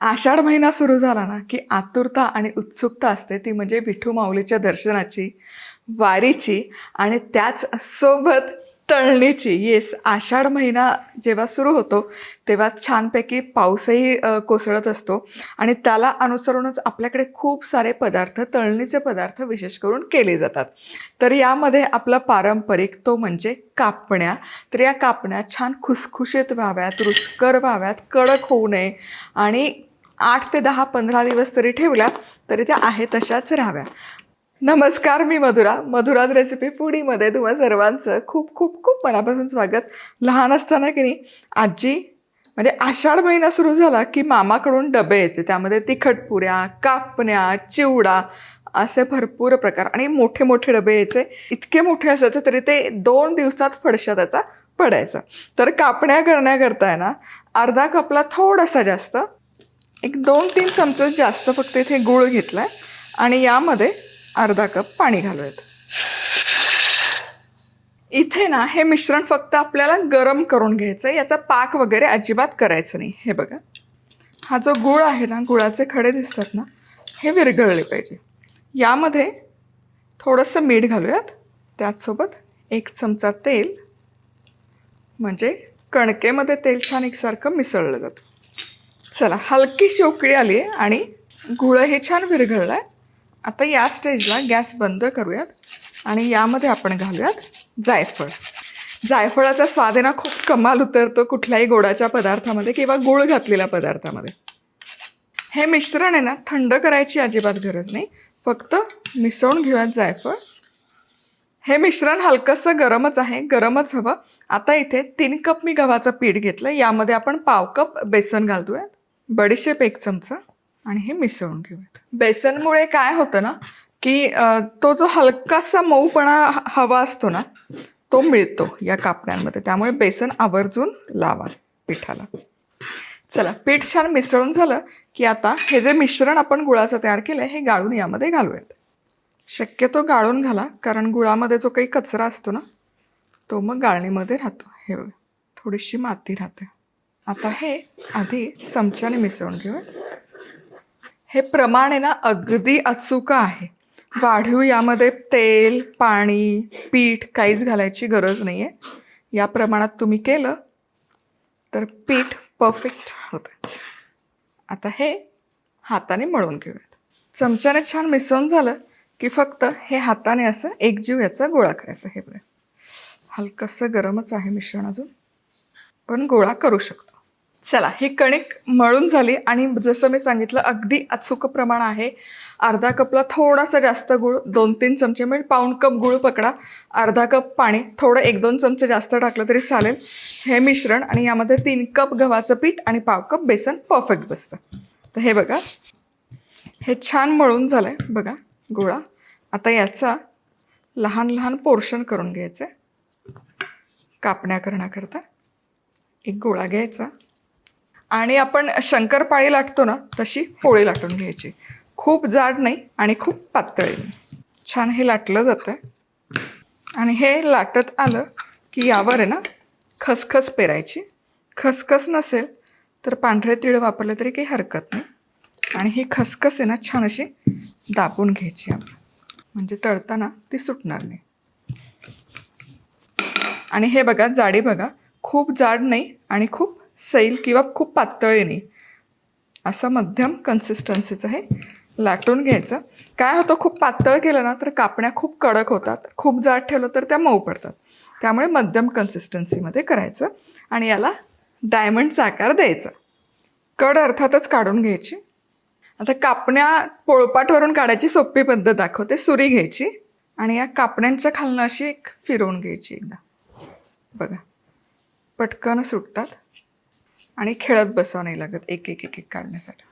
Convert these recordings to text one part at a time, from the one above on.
आषाढ महिना सुरू झाला ना की आतुरता आणि उत्सुकता असते ती म्हणजे विठू माऊलीच्या दर्शनाची वारीची आणि त्याच सोबत तळणीची. येस आषाढ महिना जेव्हा सुरू होतो तेव्हा छानपैकी पाऊसही कोसळत असतो आणि त्याला अनुसरूनच आपल्याकडे खूप सारे पदार्थ तळणीचे पदार्थ विशेष करून केले जातात. तर यामध्ये आपला पारंपरिक तो म्हणजे कापण्या. तर या कापण्या छान खुसखुशीत व्हाव्यात रुचकर व्हाव्यात कडक होऊ नये आणि आठ ते दहा पंधरा दिवस तरी ठेवल्या तरी त्या आहे तशाच राहाव्या. नमस्कार मी मधुरा. मधुराज रेसिपी फूडीमध्ये तुम्हा सर्वांचं खूप खूप खूप मनापासून स्वागत. लहान असताना की नाही आजी म्हणजे आषाढ महिना सुरू झाला की मामाकडून डबे यायचे. त्यामध्ये तिखटपुऱ्या कापण्या चिवडा असे भरपूर प्रकार आणि मोठे मोठे डबे यायचे. इतके मोठे असायचे तरी ते दोन दिवसात फडशा त्याचा पडायचा. तर कापण्या करण्याकरता आहे ना अर्धा कपला थोडासा जास्त एक दोन तीन चमचे जास्त फक्त इथे गूळ घेतला आहे आणि यामध्ये अर्धा कप पाणी घालूयात. इथे ना हे मिश्रण फक्त आपल्याला गरम करून घ्यायचं आहे याचा पाक वगैरे अजिबात करायचं नाही. हे बघा. हा जो गूळ आहे ना गुळाचे खडे दिसतात ना हे विरघळले पाहिजे. यामध्ये थोडंसं मीठ घालूयात. त्याचसोबत एक चमचा तेल म्हणजे कणकेमध्ये तेल छान एकसारखं मिसळलं जातं. चला हलकी शेवकळी आली आहे आणि गुळही छान विरघळला आहे आता या स्टेजला गॅस बंद करूयात आणि यामध्ये आपण घालूयात जायफळ. जायफळाचा स्वाद आहे ना खूप कमाल उतरतो कुठल्याही गोडाच्या पदार्थामध्ये किंवा गूळ घातलेल्या पदार्थामध्ये. हे मिश्रण आहे ना थंड करायची अजिबात गरज नाही. फक्त मिसळून घेऊयात जायफळ. हे मिश्रण हलकंसं गरमच आहे गरमच हवं. आता इथे तीन कप मी गव्हाचं पीठ घेतलं यामध्ये आपण पाव कप बेसन घालतोय. बडीशेप एक चमचा. आणि हे मिसळून घेऊयात. बेसनमुळे काय होतं ना की तो जो हलकासा मऊपणा ह- हवा असतो ना तो मिळतो या कापण्यांमध्ये. त्यामुळे बेसन आवर्जून लावा पिठाला. चला पीठ छान मिसळून झालं की आता हे जे मिश्रण आपण गुळाचं तयार केलं हे गाळून यामध्ये घालूयात. शक्यतो गाळून घाला कारण गुळामध्ये जो काही कचरा असतो ना तो मग गाळणीमध्ये राहतो. हे थोडीशी माती राहते. आता हे आधी चमच्याने मिसळून घेऊयात. हे प्रमाण आहे ना अगदी अचूक आहे. वाढीव यामध्ये तेल पाणी पीठ काहीच घालायची गरज नाही आहे या प्रमाणात तुम्ही केलं तर पीठ परफेक्ट होतं आता हे हाताने मळून घेऊयात. चमच्याने छान मिसळून झालं की फक्त हे हाताने असं एकजीव याचा गोळा करायचा हे बघा. हलकंसं गरमच आहे मिश्रण अजून. पण गोळा करू शकतो. चला ही कणिक मळून झाली आणि जसं मी सांगितलं अगदी अचूक प्रमाण आहे. अर्धा कपला थोडासा जास्त गुळ दोन तीन चमचे म्हणजे पाऊण कप गुळ पकडा. अर्धा कप पाणी थोडं एक दोन चमचे जास्त टाकलं तरी चालेल. हे मिश्रण आणि यामध्ये तीन कप गव्हाचं पीठ आणि पाव कप बेसन परफेक्ट बसतं. तर हे बघा हे छान मळून झालं आहे बघा गोळा. आता याचा लहान लहान पोर्शन करून घ्यायचं. आहे कापण्या करण्याकरता एक गोळा घ्यायचा. आणि आपण शंकरपाळी लाटतो ना तशी पोळी लाटून घ्यायची. खूप जाड नाही आणि खूप पातळी नाही. छान हे लाटलं जातं आणि हे लाटत आलं की यावर आहे ना खसखस पेरायची. खसखस नसेल तर पांढरे तीळ वापरले तरी काही हरकत नाही. आणि ही खसखस आहे ना छान अशी दाबून घ्यायची आपण. म्हणजे तळताना ती सुटणार नाही. आणि हे बघा जाडी बघा. खूप जाड नाही आणि खूप सैल किंवा खूप पातळीने असं मध्यम कन्सिस्टन्सीचं हे लाटून घ्यायचं. काय होतं खूप पातळ केलं ना तर कापण्या खूप कडक होतात. खूप जाड ठेवलं तर त्या मऊ पडतात. त्यामुळे मध्यम कन्सिस्टन्सीमध्ये करायचं आणि याला डायमंडचा आकार द्यायचा. कड अर्थातच काढून घ्यायची. आता कापण्या पोळपाटवरून काढायची सोपी पद्धत दाखवते. सुरी घ्यायची आणि या कापण्यांच्या खालनं अशी एक फिरवून घ्यायची एकदा. बघा. पटकन सुटतात. आणि खेळत बसावं नाही लागत एक एक एक एक काढण्यासाठी.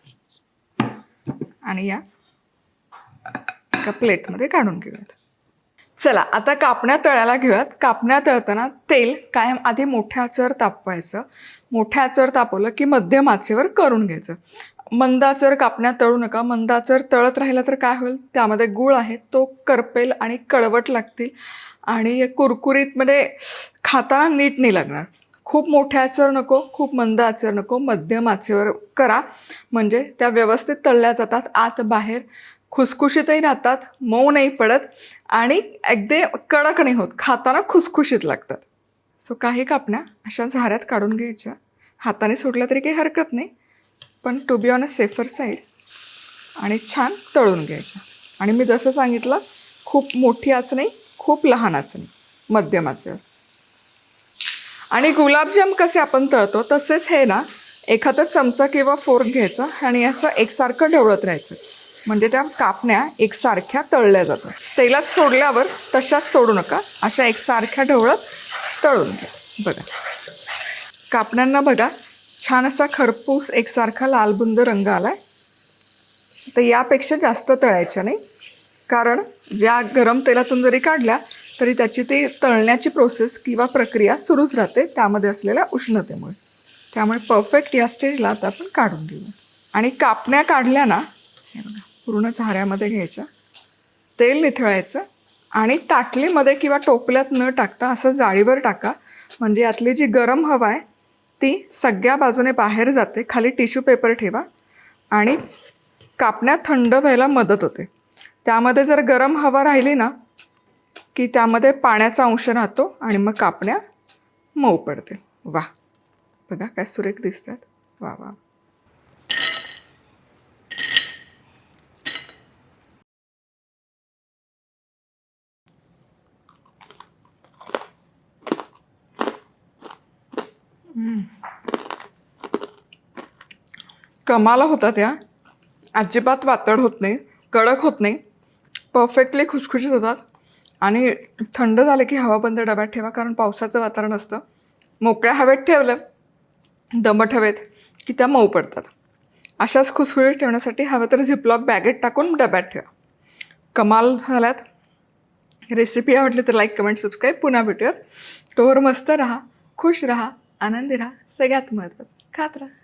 आणि या एका प्लेटमध्ये काढून घेऊयात. चला आता कापण्या तळायला घेऊयात. कापण्या तळताना तेल कायम आधी मोठ्या आचेवर तापवायचं. मोठ्या आचेवर तापवलं की मध्यम आचेवर करून घ्यायचं. मंदाचर कापण्या तळू नका. मंदाचर तळत राहिलं तर काय होईल? त्यामध्ये गूळ आहे तो करपेल आणि कडवट लागतील आणि कुरकुरीत म्हणजे खाताना नीट नाही लागणार. खूप मोठ्या आचेवर नको खूप मंद आचेवर नको मध्यम आचेवर करा. म्हणजे त्या व्यवस्थित तळल्या जातात आत बाहेर खुसखुशीतही राहतात मऊ नाही पडत आणि अगदी कडक नाही होत खाताना खुसखुशीत लागतात. सो काही कापण्या अशा झाऱ्यात काढून घ्यायच्या. हाताने सोडल्या तरी काही हरकत नाही पण to be on a safer side आणि छान तळून घ्यायच्या. आणि मी जसं सांगितलं खूप मोठी आच नाही खूप लहान आच नाही मध्यम आचेवर आणि गुलाबजाम कसे आपण तळतो तसेच हे ना एखादा चमचा किंवा फोर्क घ्यायचा आणि असं एकसारखं ढवळत राहायचं. म्हणजे त्या कापण्या एकसारख्या तळल्या जातात. तेलात सोडल्यावर तशाच सोडू नका अशा एकसारख्या ढवळत तळून घ्या. बघा. कापण्यांना बघा छान असा खरपूस एकसारखा लालबुंद रंग आला आहे तर यापेक्षा जास्त तळायच्या नाही. कारण ज्या गरम तेलातून जरी काढल्या तरी त्याची ती तळण्याची प्रोसेस किंवा प्रक्रिया सुरूच राहते त्यामध्ये असलेल्या उष्णतेमुळे. त्यामुळे परफेक्ट या स्टेजला आता आपण काढून घेऊ. आणि कापण्या काढल्या ना हे बघा पूर्ण झाऱ्यामध्ये घ्यायच्या तेल निथळायचं आणि ताटलीमध्ये किंवा टोपल्यात न टाकता असं जाळीवर टाका. म्हणजे यातली जी गरम हवा आहे ती सगळ्या बाजूने बाहेर जाते. खाली टिश्यू पेपर ठेवा आणि कापण्या थंड व्हायला मदत होते. त्यामध्ये जर गरम हवा राहिली ना की त्यामध्ये पाण्याचा अंश राहतो आणि मग कापण्या मऊ पडते वा. बघा काय सुरेख दिसतात. वा वा. कमाला होता त्या अजिबात वातड होत नाही कडक होत नाही. परफेक्टली खुसखुशीत होतात. आणि थंड झालं की हवा बंद डब्यात ठेवा कारण पावसाचं वातावरण असतं. मोकळ्या हवेत ठेवलं दमट हवेत की त्या मऊ पडतात. अशाच खुसखुशीत ठेवण्यासाठी हवं तर झिपलॉक बॅगेत टाकून डब्यात ठेवा. कमाल झाल्यात. रेसिपी आवडली तर लाईक कमेंट सबस्क्राईब. पुन्हा भेटूयात. तोवर मस्त राहा खुश राहा आनंदी राहा. सगळ्यात महत्त्वाचं खात राहा.